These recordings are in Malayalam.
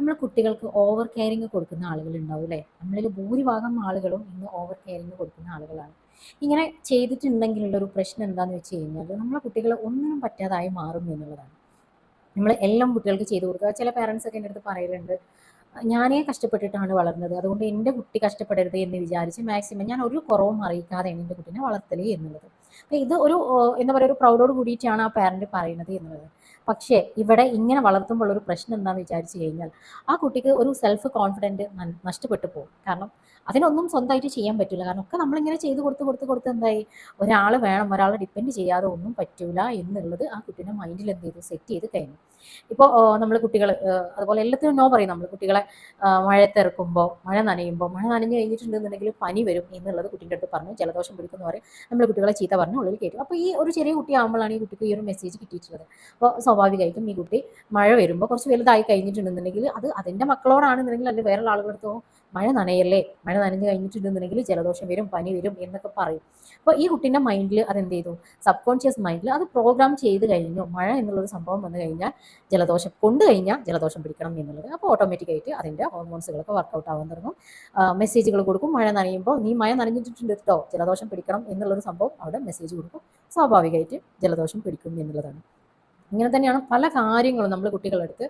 നമ്മൾ കുട്ടികൾക്ക് ഓവർ കെയറിങ് കൊടുക്കുന്ന ആളുകൾ ഉണ്ടാവും അല്ലേ? നമ്മളിൽ ഭൂരിഭാഗം ആളുകളും ഇന്ന് ഓവർ കെയറിങ് കൊടുക്കുന്ന ആളുകളാണ്. ഇങ്ങനെ ചെയ്തിട്ടുണ്ടെങ്കിലുള്ള ഒരു പ്രശ്നം എന്താണെന്ന് വെച്ച് കഴിഞ്ഞാൽ നമ്മളെ കുട്ടികൾ ഒന്നിനും പറ്റാതായി മാറും എന്നുള്ളതാണ്. നമ്മൾ എല്ലാം കുട്ടികൾക്ക് ചെയ്തു കൊടുക്കുക ചില പാരൻസ് ഒക്കെ എന്റെ അടുത്ത് പറയലുണ്ട്. ഞാനേ കഷ്ടപ്പെട്ടിട്ടാണ് വളർന്നത്. അതുകൊണ്ട് എന്റെ കുട്ടി കഷ്ടപ്പെടരുത് എന്ന് വിചാരിച്ച് മാക്സിമം ഞാൻ ഒരു കുറവും അറിയിക്കാതെയാണ് എന്റെ കുട്ടീനെ വളർത്തലേ എന്നുള്ളത്. അപ്പം ഇത് ഒരു എന്താ പറയുക ഒരു പ്രൗഡോട് കൂടിയിട്ടാണ് ആ പേരന്റ് പറയുന്നത് എന്നുള്ളത്. പക്ഷേ ഇവിടെ ഇങ്ങനെ വളർത്തുമ്പോൾ ഒരു പ്രശ്നം എന്താണെന്ന് വിചാരിച്ചു കഴിഞ്ഞാൽ ആ കുട്ടിക്ക് ഒരു സെൽഫ് കോൺഫിഡന്റ് നഷ്ടപ്പെട്ടു പോകും. കാരണം അതിനൊന്നും സ്വന്തമായിട്ട് ചെയ്യാൻ പറ്റില്ല കാരണം ഒക്കെ നമ്മളിങ്ങനെ ചെയ്ത് കൊടുത്ത് കൊടുത്ത് കൊടുത്ത് എന്തായി? ഒരാൾ വേണം ഒരാളെ ഡിപ്പെൻഡ് ചെയ്യാതെ ഒന്നും പറ്റൂല എന്നുള്ളത് ആ കുട്ടീന്റെ മൈൻഡിൽ എന്ത് ചെയ്തു സെറ്റ് ചെയ്ത് കഴിഞ്ഞു. ഇപ്പോൾ നമ്മൾ കുട്ടികൾ അതുപോലെ എല്ലാത്തിനും നോ പറയും നമ്മൾ കുട്ടികളെ മഴത്തിറക്കുമ്പോൾ മഴ നനയുമ്പോൾ മഴ നനഞ്ഞു കഴിഞ്ഞിട്ടുണ്ടെന്നുണ്ടെങ്കിൽ പനി വരും എന്നുള്ളത് കുട്ടീന്റെ അടുത്ത് പറഞ്ഞു. ജലദോഷം പിടിക്കുന്നു പറയും. നമ്മൾ കുട്ടികളെ ചീത്ത പറഞ്ഞു ഉള്ളിൽ കയറ്റും അപ്പോൾ ഈ ഒരു ചെറിയ കുട്ടിയാകുമ്പോഴാണ് ഈ കുട്ടിക്ക് ഈ ഒരു മെസ്സേജ് കിട്ടിയിട്ടുള്ളത്. അപ്പോൾ സ്വാഭാവികമായിട്ടും ഈ കുട്ടി മഴ വരുമ്പോൾ കുറച്ച് വലുതായി കഴിഞ്ഞിട്ടുണ്ടെന്നുണ്ടെങ്കിൽ അത് അതിന്റെ മക്കളോടാണെന്നുണ്ടെങ്കിൽ അല്ലെങ്കിൽ വേറെ ആളുകളെടുത്തോ മഴ നനയല്ലേ? മഴ നനഞ്ഞു കഴിഞ്ഞിട്ടുണ്ടെന്നുണ്ടെങ്കിൽ ജലദോഷം വരും പനി വരും എന്നൊക്കെ പറയും. അപ്പോൾ ഈ കുട്ടീന്റെ മൈൻഡിൽ അതെന്ത് ചെയ്തു? സബ് കോൺഷ്യസ് മൈൻഡിൽ അത് പ്രോഗ്രാം ചെയ്ത് കഴിഞ്ഞു. മഴ എന്നുള്ളൊരു സംഭവം വന്നു കഴിഞ്ഞാൽ ജലദോഷം കൊണ്ടു കഴിഞ്ഞാൽ ജലദോഷം പിടിക്കണം എന്നുള്ളത്. അപ്പോൾ ഓട്ടോമാറ്റിക്കായിട്ട് അതിന്റെ ഹോർമോൺസുകളൊക്കെ വർക്കൗട്ട് ആവാൻ തുടങ്ങും. മെസ്സേജുകൾ കൊടുക്കും. മഴ നനയുമ്പോൾ നീ മഴ നനഞ്ഞിട്ടുണ്ട് കേട്ടോ ജലദോഷം പിടിക്കണം എന്നുള്ളൊരു സംഭവം അവിടെ മെസ്സേജ് കൊടുക്കും. സ്വാഭാവികമായിട്ട് ജലദോഷം പിടിക്കും എന്നുള്ളതാണ്. ഇങ്ങനെ തന്നെയാണ് പല കാര്യങ്ങളും നമ്മൾ കുട്ടികളെടുത്ത്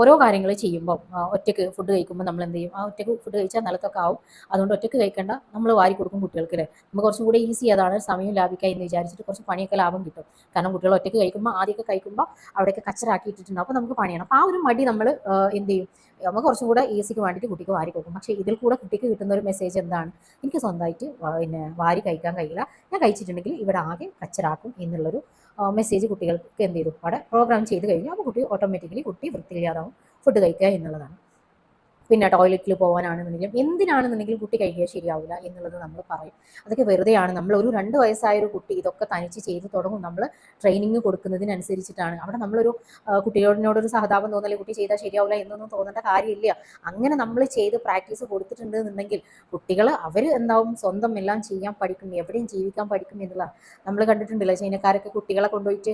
ഓരോ കാര്യങ്ങൾ ചെയ്യുമ്പോൾ ഒറ്റയ്ക്ക് ഫുഡ് കഴിക്കുമ്പോൾ നമ്മൾ എന്ത് ചെയ്യും ആ ഒറ്റയ്ക്ക് ഫുഡ് കഴിച്ചാൽ നിലത്തൊക്കെ ആവും. അതുകൊണ്ട് ഒറ്റയ്ക്ക് കഴിക്കേണ്ട നമ്മൾ വാരി കൊടുക്കും കുട്ടികൾക്ക് അല്ലേ? നമുക്ക് കുറച്ചും കൂടി ഈസി അതാണ് സമയം ലാഭിക്കുക എന്ന് വിചാരിച്ചിട്ട് കുറച്ച് പണിയൊക്കെ ലാഭം കിട്ടും. കാരണം കുട്ടികൾ ഒറ്റയ്ക്ക് കഴിക്കുമ്പോൾ ആദ്യമൊക്കെ കഴിക്കുമ്പോൾ അവിടെയൊക്കെ കച്ചറാക്കിയിട്ടുണ്ട് അപ്പോൾ നമുക്ക് പണിയാണ്. അപ്പോൾ ആ ഒരു മടി നമ്മൾ എന്ത് ചെയ്യും? നമുക്ക് കുറച്ചും കൂടെ ഈസിക്ക് വേണ്ടിയിട്ട് കുട്ടിക്ക് വാരി കൊടുക്കും. പക്ഷേ ഇതിൽ കൂടെ കുട്ടിക്ക് കിട്ടുന്ന ഒരു മെസ്സേജ് എന്താണ്? എനിക്ക് സ്വന്തമായിട്ട് പിന്നെ വാരി കഴിക്കാൻ കഴിയില്ല. ഞാൻ കഴിച്ചിട്ടുണ്ടെങ്കിൽ ഇവിടെ ആകെ കച്ചറാക്കും എന്നുള്ളൊരു മെസ്സേജ് കുട്ടികൾക്ക് എന്ത് ചെയ്തു? അവിടെ പ്രോഗ്രാം ചെയ്ത് കഴിഞ്ഞു. അപ്പോൾ കുട്ടി ഓട്ടോമാറ്റിക്കലി കുട്ടി വൃത്തിയില്ലാതാവും. ഫുഡ് കഴിക്കുക എന്നുള്ളതാണ്. പിന്നെ ടോയ്ലറ്റിൽ പോകാനാണെന്നുണ്ടെങ്കിലും എന്തിനാണെന്നുണ്ടെങ്കിലും കുട്ടി കഴിക്കുക ശരിയാവില്ല എന്നുള്ളത് നമ്മൾ പറയും. അതൊക്കെ വെറുതെയാണ്. നമ്മൾ ഒരു രണ്ട് വയസ്സായ ഒരു കുട്ടി ഇതൊക്കെ തനിച്ച് ചെയ്ത് തുടങ്ങും. നമ്മൾ ട്രെയിനിങ് കൊടുക്കുന്നതിനനുസരിച്ചിട്ടാണ്. അവിടെ നമ്മളൊരു കുട്ടിയോടിനോടൊരു സഹതാപം തോന്നല്ലേ കുട്ടി ചെയ്താൽ ശരിയാവില്ല എന്നൊന്നും തോന്നേണ്ട കാര്യമില്ല. അങ്ങനെ നമ്മൾ ചെയ്ത് പ്രാക്ടീസ് കൊടുത്തിട്ടുണ്ട് എന്നുണ്ടെങ്കിൽ കുട്ടികൾ അവർ എന്താവും? സ്വന്തം എല്ലാം ചെയ്യാൻ പഠിക്കും. എവിടെയും ജീവിക്കാൻ പഠിക്കും എന്നുള്ള നമ്മൾ കണ്ടിട്ടുണ്ടല്ലോ ചൈനക്കാരൊക്കെ കുട്ടികളെ കൊണ്ടുപോയിട്ട്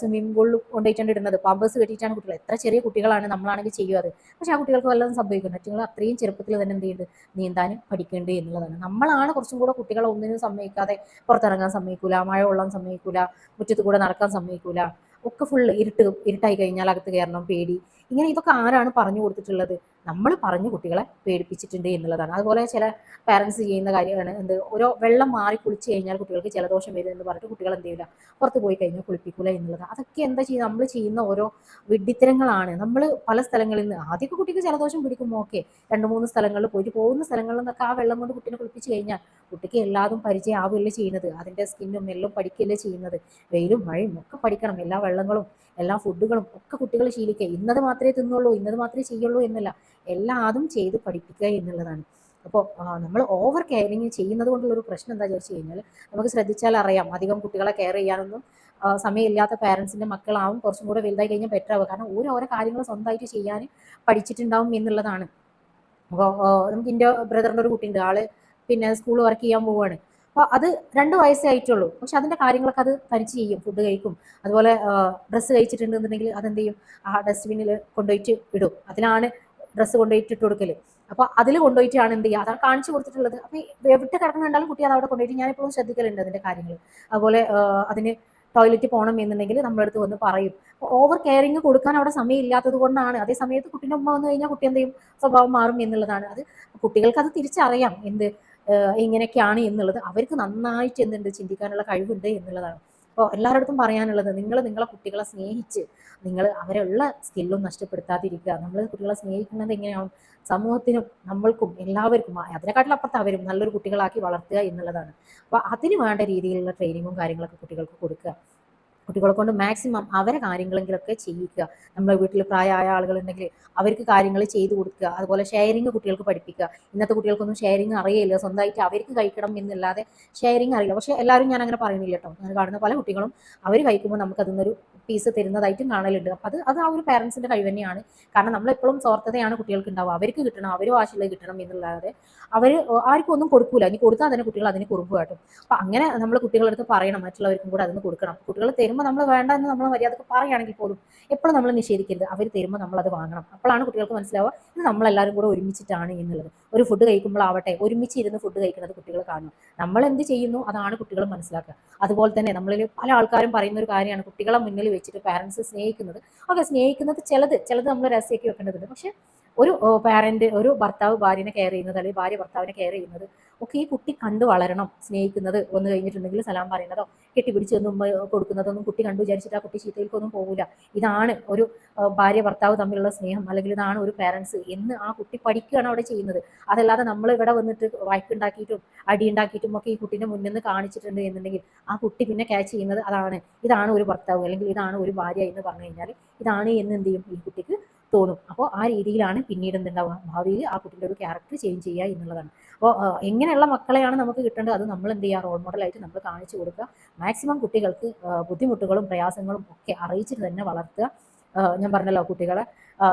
സ്വിമ്മിംഗ് പൂളിൽ കൊണ്ടുപോയിട്ടാണ് ഇടുന്നത്. പമ്പേഴ്സ് കെട്ടിയിട്ടാണ് കുട്ടികൾ എത്ര ചെറിയ കുട്ടികളാണ് നമ്മളാണെങ്കിൽ ചെയ്യുക അത്. പക്ഷെ ആ കുട്ടികൾക്ക് വല്ലതും സംഭവിക്കും കുട്ടികൾ അത്രയും ചെറുപ്പത്തിൽ തന്നെ എന്ത് ചെയ്ത് നീന്താനും പഠിക്കേണ്ടത് എന്നുള്ളതാണ്. നമ്മളാണ് കുറച്ചും കൂടെ കുട്ടികളെ ഒന്നിനും സമ്മതിക്കാതെ പുറത്തിറങ്ങാൻ സമ്മതിക്കൂല മഴ കൊള്ളാൻ സമ്മതിക്കൂല മുറ്റത്ത് കൂടെ നടക്കാൻ സമ്മതിക്കൂല. ഒക്കെ ഫുള്ള് ഇരുട്ട് ഇരുട്ടായി കഴിഞ്ഞാൽ അകത്ത് കയറണം പേടി. ഇങ്ങനെ ഇതൊക്കെ ആരാണ് പറഞ്ഞു കൊടുത്തിട്ടുള്ളത്? നമ്മൾ പറഞ്ഞു കുട്ടികളെ പേടിപ്പിച്ചിട്ടുണ്ട് എന്നുള്ളതാണ്. അതുപോലെ ചില പാരൻസ് ചെയ്യുന്ന കാര്യമാണ്. എന്ത് ഓരോ വെള്ളം മാറി കുളിച്ച് കഴിഞ്ഞാൽ കുട്ടികൾക്ക് ജലദോഷം വരും എന്ന് പറഞ്ഞിട്ട് കുട്ടികൾ എന്ത് ചെയ്യില്ല പുറത്ത് പോയി കഴിഞ്ഞാൽ കുളിപ്പിക്കൂല എന്നുള്ളത്. അതൊക്കെ എന്താ ചെയ്യുക? നമ്മൾ ചെയ്യുന്ന ഓരോ വിഡ്ഢിത്തരങ്ങളാണ്. നമ്മൾ പല സ്ഥലങ്ങളിൽ നിന്ന് ആദ്യമൊക്കെ കുട്ടിക്ക് ജലദോഷം പിടിക്കും ഓക്കെ രണ്ട് മൂന്ന് സ്ഥലങ്ങളിൽ പോയിട്ട് പോകുന്ന സ്ഥലങ്ങളിൽ നിന്നൊക്കെ ആ വെള്ളം കൊണ്ട് കുട്ടീനെ കുളിപ്പിച്ച് കഴിഞ്ഞാൽ കുട്ടിക്ക് എല്ലാതും പരിചയമാവുകയല്ലേ ചെയ്യുന്നത്. അതിന്റെ സ്കിന്നും എല്ലാം പഠിക്കുകയല്ലേ ചെയ്യുന്നത്. വെയിലും മഴയും ഒക്കെ പഠിക്കണം. എല്ലാ വെള്ളങ്ങളും എല്ലാ ഫുഡുകളും ഒക്കെ കുട്ടികൾ ശീലിക്കുക. ഇന്നത് മാത്രമേ തിന്നുള്ളൂ ഇന്നത് മാത്രമേ ചെയ്യുള്ളൂ എന്നല്ല. എല്ലാ അതും ചെയ്ത് പഠിപ്പിക്കുക എന്നുള്ളതാണ്. അപ്പോൾ നമ്മൾ ഓവർ കെയറിങ് ചെയ്യുന്നത് കൊണ്ടുള്ള ഒരു പ്രശ്നം എന്താ ചോദിച്ചു കഴിഞ്ഞാൽ നമുക്ക് ശ്രദ്ധിച്ചാൽ അറിയാം. അധികം കുട്ടികളെ കെയർ ചെയ്യാനൊന്നും സമയമില്ലാത്ത പാരൻസിന്റെ മക്കളാവും. കുറച്ചും കൂടെ വലുതായി കഴിഞ്ഞാൽ ബെറ്റർ ആവുക കാരണം ഓരോ ഓരോ കാര്യങ്ങൾ സ്വന്തമായിട്ട് ചെയ്യാൻ പഠിച്ചിട്ടുണ്ടാവും എന്നുള്ളതാണ്. അപ്പോൾ നമുക്ക് എന്റെ ബ്രദറിന്റെ ഒരു കുട്ടിയുണ്ട്. ആൾ പിന്നെ സ്കൂൾ വർക്ക് ചെയ്യാൻ പോവുകയാണ് അപ്പോൾ അത് രണ്ട് വയസ്സേ ആയിട്ടുള്ളൂ. പക്ഷെ അതിന്റെ കാര്യങ്ങളൊക്കെ അത് തനിച്ച് ചെയ്യും ഫുഡ് കഴിക്കും. അതുപോലെ ഡ്രസ്സ് കഴിച്ചിട്ടുണ്ടെന്നുണ്ടെങ്കിൽ അതെന്ത് ചെയ്യും ആ ഡസ്റ്റ്ബിന്നിൽ കൊണ്ടുപോയിട്ട് ഇടും. അതിനാണ് ഡ്രസ്സ് കൊണ്ടുപോയിട്ട് ഇട്ട് കൊടുക്കൽ അപ്പോൾ അതിൽ കൊണ്ടുപോയിട്ടാണ് എന്ത് ചെയ്യുക? അതാണ് കാണിച്ചു കൊടുത്തിട്ടുള്ളത്. അപ്പോൾ എവിടെ കിടക്കുന്നുണ്ടാലും കുട്ടി അത് അവിടെ കൊണ്ടുപോയിട്ട് ഞാനിപ്പോഴും ശ്രദ്ധിക്കലുണ്ട് അതിന്റെ കാര്യങ്ങൾ അതുപോലെ അതിന് ടോയ്ലറ്റ് പോകണം എന്നുണ്ടെങ്കിൽ നമ്മളടുത്ത് വന്ന് പറയും. ഓവർ കെയറിങ് കൊടുക്കാൻ അവിടെ സമയം ഇല്ലാത്തത് കൊണ്ടാണ്. അതേ സമയത്ത് കുട്ടീന്റെ ഉമ്മ വന്നു കഴിഞ്ഞാൽ കുട്ടി എന്ത് ചെയ്യും? സ്വഭാവം മാറും എന്നുള്ളതാണ്. അത് കുട്ടികൾക്ക് അത് തിരിച്ചറിയാം. എന്ത് ഇങ്ങനെയൊക്കെയാണ് എന്നുള്ളത് അവർക്ക് നന്നായിട്ട് എന്തുണ്ട് ചിന്തിക്കാനുള്ള കഴിവുണ്ട് എന്നുള്ളതാണ്. അപ്പോൾ എല്ലാവരോടത്തും പറയാനുള്ളത് നിങ്ങൾ നിങ്ങളെ കുട്ടികളെ സ്നേഹിച്ച് നിങ്ങൾ അവരുള്ള സ്കില്ലും നഷ്ടപ്പെടുത്താതിരിക്കുക. നമ്മൾ കുട്ടികളെ സ്നേഹിക്കുന്നത് എങ്ങനെയാണ് സമൂഹത്തിനും നമ്മൾക്കും എല്ലാവർക്കും അതിനെക്കാട്ടിലപ്പുറത്ത് അവരും നല്ലൊരു കുട്ടികളാക്കി വളർത്തുക എന്നുള്ളതാണ്. അപ്പോൾ അതിന് വേണ്ട രീതിയിലുള്ള ട്രെയിനിങ്ങും കാര്യങ്ങളൊക്കെ കുട്ടികൾക്ക് കൊടുക്കുക. കുട്ടികളെ കൊണ്ട് മാക്സിമം അവരെ കാര്യങ്ങളെങ്കിലൊക്കെ ചെയ്യിക്കുക നമ്മളെ വീട്ടിൽ പ്രായമായ ആളുകളുണ്ടെങ്കിൽ അവർക്ക് കാര്യങ്ങൾ ചെയ്തു കൊടുക്കുക. അതുപോലെ ഷെയറിങ് കുട്ടികൾക്ക് പഠിപ്പിക്കുക. ഇന്നത്തെ കുട്ടികൾക്കൊന്നും ഷെയറിങ് അറിയില്ല. സ്വന്തമായിട്ട് അവർക്ക് കഴിക്കണം എന്നില്ലാതെ ഷെയറിങ് അറിയില്ല. പക്ഷെ എല്ലാവരും ഞാൻ അങ്ങനെ പറയുന്നില്ല കേട്ടോ ഞാൻ കാണുന്ന പല കുട്ടികളും അവർ കഴിക്കുമ്പോൾ നമുക്ക് അതിന്നൊരു പീസ് തരുന്നതായിട്ടും കാണലുണ്ട്. അപ്പം അത് അത് ആ ഒരു പാരൻസിന്റെ കഴിവ് തന്നെയാണ്. കാരണം നമ്മളെപ്പോഴും സ്വാർത്ഥതയാണ് കുട്ടികൾക്ക് ഉണ്ടാവുക അവർക്ക് കിട്ടണം അവർ വാശിയുള്ളത് കിട്ടണം എന്നുള്ളതെ അവർ ആർക്കും ഒന്നും കൊടുക്കൂല. ഇനി കൊടുത്താൽ തന്നെ കുട്ടികൾ അതിന് കുറുമ്പ് കാട്ടും. അപ്പം അങ്ങനെ നമ്മൾ കുട്ടികളെടുത്ത് പറയണം. മറ്റുള്ളവർക്കും കൂടെ അതിന് കൊടുക്കണം. കുട്ടികൾ തരുമ്പോൾ തരുമ്പോൾ നമ്മൾ വേണ്ട എന്ന് നമ്മൾ മര്യാദയ്ക്ക് പറയുകയാണെങ്കിൽ പോലും എപ്പോഴും നമ്മൾ നിഷേധിക്കരുത്. അവർ തരുമ്പോൾ നമ്മൾ അത് വാങ്ങണം. അപ്പോഴാണ് കുട്ടികൾക്ക് മനസ്സിലാവുക ഇത് നമ്മളെല്ലാവരും കൂടെ ഒരുമിച്ചിട്ടാണ് എന്നുള്ളത്. ഒരു ഫുഡ് കഴിക്കുമ്പോഴാവട്ടെ ഒരുമിച്ച് ഇരുന്ന് ഫുഡ് കഴിക്കുന്നത് കുട്ടികൾ കാണും നമ്മൾ എന്ത് ചെയ്യുന്നു അതാണ് കുട്ടികൾ മനസ്സിലാക്കുക. അതുപോലെ തന്നെ നമ്മളിൽ പല ആൾക്കാരും പറയുന്ന ഒരു കാര്യമാണ്. കുട്ടികളെ മുന്നിൽ വെച്ചിട്ട് പാരൻസ് സ്നേഹിക്കുന്നത്. ഓക്കെ സ്നേഹിക്കുന്നത് ചിലത് ചിലത് നമ്മൾ രഹസ്യമാക്കി വെക്കേണ്ടതുണ്ട്. പക്ഷെ ഒരു പാരന്റ് ഒരു ഭർത്താവ് ഭാര്യനെ കെയർ ചെയ്യുന്നത് അല്ലെങ്കിൽ ഭാര്യ ഭർത്താവിനെ കെയർ ചെയ്യുന്നത് ഒക്കെ ഈ കുട്ടി കണ്ടു വളരണം സ്നേഹിക്കുന്നത് വന്നു കഴിഞ്ഞിട്ടുണ്ടെങ്കിൽ സലാം പറയുന്നതോ കെട്ടിപ്പിടിച്ച് ഒന്നും കൊടുക്കുന്നതൊന്നും കുട്ടി കണ്ടു വിചാരിച്ചിട്ട് ആ കുട്ടി ചീത്തയിലേക്കൊന്നും പോകില്ല ഇതാണ് ഒരു ഭാര്യ ഭർത്താവ് തമ്മിലുള്ള സ്നേഹം അല്ലെങ്കിൽ ഇതാണ് ഒരു പാരൻസ് എന്ന് ആ കുട്ടി പഠിക്കുകയാണ് അവിടെ ചെയ്യുന്നത്. അതല്ലാതെ നമ്മൾ ഇവിടെ വന്നിട്ട് വഴക്കുണ്ടാക്കിയിട്ടും അടിയുണ്ടാക്കിയിട്ടും ഒക്കെ ഈ കുട്ടീന്റെ മുന്നിൽ നിന്ന് കാണിച്ചിട്ടുണ്ട് എന്നുണ്ടെങ്കിൽ ആ കുട്ടി പിന്നെ ക്യാച്ച് ചെയ്യുന്നത് അതാണ്. ഇതാണ് ഒരു ഭർത്താവ് അല്ലെങ്കിൽ ഇതാണ് ഒരു ഭാര്യ എന്ന് പറഞ്ഞു കഴിഞ്ഞാൽ ഇതാണ് എന്ന് എന്ത് ചെയ്യും? ഈ കുട്ടിക്ക് തോന്നും. അപ്പോൾ ആ രീതിയിലാണ് പിന്നീട് എന്തുണ്ടാവുക? ഭാവിയിൽ ആ കുട്ടിന്റെ ഒരു ക്യാരക്ടർ ചേഞ്ച് ചെയ്യുക എന്നുള്ളതാണ്. അപ്പോൾ എങ്ങനെയുള്ള മക്കളെയാണ് നമുക്ക് കിട്ടേണ്ടത്? അത് നമ്മൾ എന്ത് ചെയ്യുക? റോൾ മോഡലായിട്ട് നമ്മൾ കാണിച്ചു കൊടുക്കുക. മാക്സിമം കുട്ടികൾക്ക് ബുദ്ധിമുട്ടുകളും പ്രയാസങ്ങളും ഒക്കെ അറിയിച്ചിട്ട് തന്നെ വളർത്തുക. ഞാൻ പറഞ്ഞല്ലോ കുട്ടികളെ.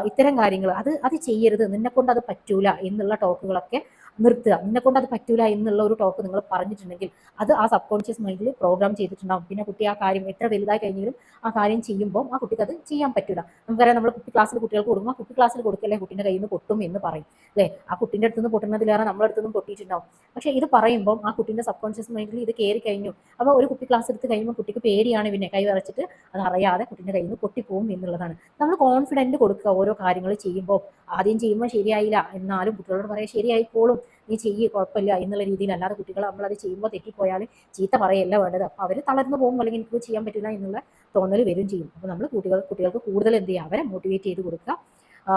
ഇത്തരം കാര്യങ്ങൾ. അത് അത് ചെയ്യരുത്. നിന്നെക്കൊണ്ട് അത് പറ്റൂല എന്നുള്ള ടോക്കുകളൊക്കെ നിർത്തുക. നിന്നെ കൊണ്ട് അത് പറ്റൂല എന്നുള്ള ഒരു ടോക്ക് നിങ്ങൾ പറഞ്ഞിട്ടുണ്ടെങ്കിൽ അത് ആ സബ് കോൺഷ്യസ് മൈൻഡിൽ പ്രോഗ്രാം ചെയ്തിട്ടുണ്ടാവും. പിന്നെ കുട്ടി ആ കാര്യം എത്ര വലുതായി കഴിഞ്ഞാലും ആ കാര്യം ചെയ്യുമ്പോൾ ആ കുട്ടിക്ക് അത് ചെയ്യാൻ പറ്റില്ല നമുക്കറിയാം നമ്മൾ കുട്ടി ക്ലാസ്സിൽ കുട്ടികൾക്ക് കൊടുക്കുമ്പോൾ കുട്ടി ക്ലാസ്സിൽ കൊടുക്കല്ലേ കുട്ടീന്റെ കയ്യിൽ നിന്ന് പൊട്ടും എന്ന് പറയും. അല്ലേ? ആ കുട്ടീന്റെ അടുത്ത് നിന്ന് പൊട്ടുന്നതിലേറെ നമ്മുടെ അടുത്ത് നിന്നും പൊട്ടിയിട്ടുണ്ടാവും. പക്ഷേ ഇത് പറയുമ്പോൾ ആ കുട്ടീന്റെ സബ് കോൺഷ്യസ് മൈൻഡിൽ ഇത് കയറി കഴിഞ്ഞു. അപ്പോൾ ഒരു കുട്ടി ക്ലാസ് എടുത്ത് കഴിയുമ്പോൾ കുട്ടിക്ക് പേടിയാണ് പിന്നെ കൈ വരച്ചിട്ട് അത് അറിയാതെ കുട്ടീന്റെ കയ്യിൽ നിന്ന് പൊട്ടിപ്പോവും എന്നുള്ളതാണ്. നമ്മൾ കോൺഫിഡന്റ് കൊടുക്കുക ഓരോ കാര്യങ്ങൾ ചെയ്യുമ്പോൾ ആദ്യം ചെയ്യുമ്പോൾ ശരിയായില്ല എന്നാലും കുട്ടികളോട് പറയാം ശരിയായിക്കോളും. നീ ചെയ്യ് കുഴപ്പമില്ല എന്നുള്ള രീതിയിൽ അല്ലാതെ കുട്ടികൾ നമ്മളത് ചെയ്യുമ്പോൾ തെറ്റിപ്പോയാൽ ചീത്ത പറയല്ല വേണ്ടത്. അപ്പോൾ അവർ തളർന്നു പോകും അല്ലെങ്കിൽ എനിക്ക് ചെയ്യാൻ പറ്റില്ല എന്നുള്ള തോന്നൽ വരും ചെയ്യും. അപ്പോൾ നമ്മൾ കുട്ടികൾ കുട്ടികൾക്ക് കൂടുതൽ എന്ത് ചെയ്യുക? അവരെ മോട്ടിവേറ്റ് ചെയ്ത് കൊടുക്കുക.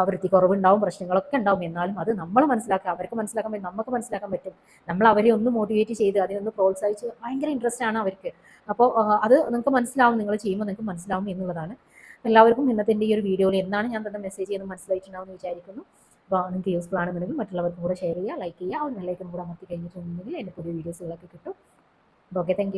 വൃത്തിക്കുറവുണ്ടാവും പ്രശ്നങ്ങളൊക്കെ ഉണ്ടാവും. എന്നാലും അത് നമ്മൾ മനസ്സിലാക്കുക. അവർക്ക് മനസ്സിലാക്കാൻ പറ്റും നമുക്ക് മനസ്സിലാക്കാൻ പറ്റും. നമ്മൾ അവരെ ഒന്ന് മോട്ടിവേറ്റ് ചെയ്ത് അതിനൊന്ന് പ്രോത്സാഹിച്ച് ഭയങ്കര ഇൻട്രസ്റ്റ് ആണ് അവർക്ക്. അപ്പോൾ അത് നിങ്ങൾക്ക് മനസ്സിലാവും. നിങ്ങൾ ചെയ്യുമ്പോൾ നിങ്ങൾക്ക് മനസ്സിലാവും എന്നുള്ളതാണ്. എല്ലാവർക്കും ഇന്നത്തെ ഈ ഒരു വീഡിയോയിൽ എന്താണ് ഞാൻ തന്ന മെസ്സേജ് എന്ന് മനസ്സിലായിട്ടുണ്ടാവും എന്ന് വിചാരിക്കുന്നു. അപ്പോൾ നിങ്ങൾക്ക് യൂസ്ഫുൾ ആണെന്നുണ്ടെങ്കിൽ മറ്റുള്ളവർക്കും കൂടെ ഷെയർ ചെയ്യുക ലൈക്ക് ചെയ്യുക. ഒരു നിലയ്ക്കും കൂടെ അമർത്തി കഴിഞ്ഞിട്ടുണ്ടെങ്കിൽ എന്റെ പുതിയ വീഡിയോസുകളൊക്കെ കിട്ടും. അപ്പോൾ ഓക്കെ താങ്ക്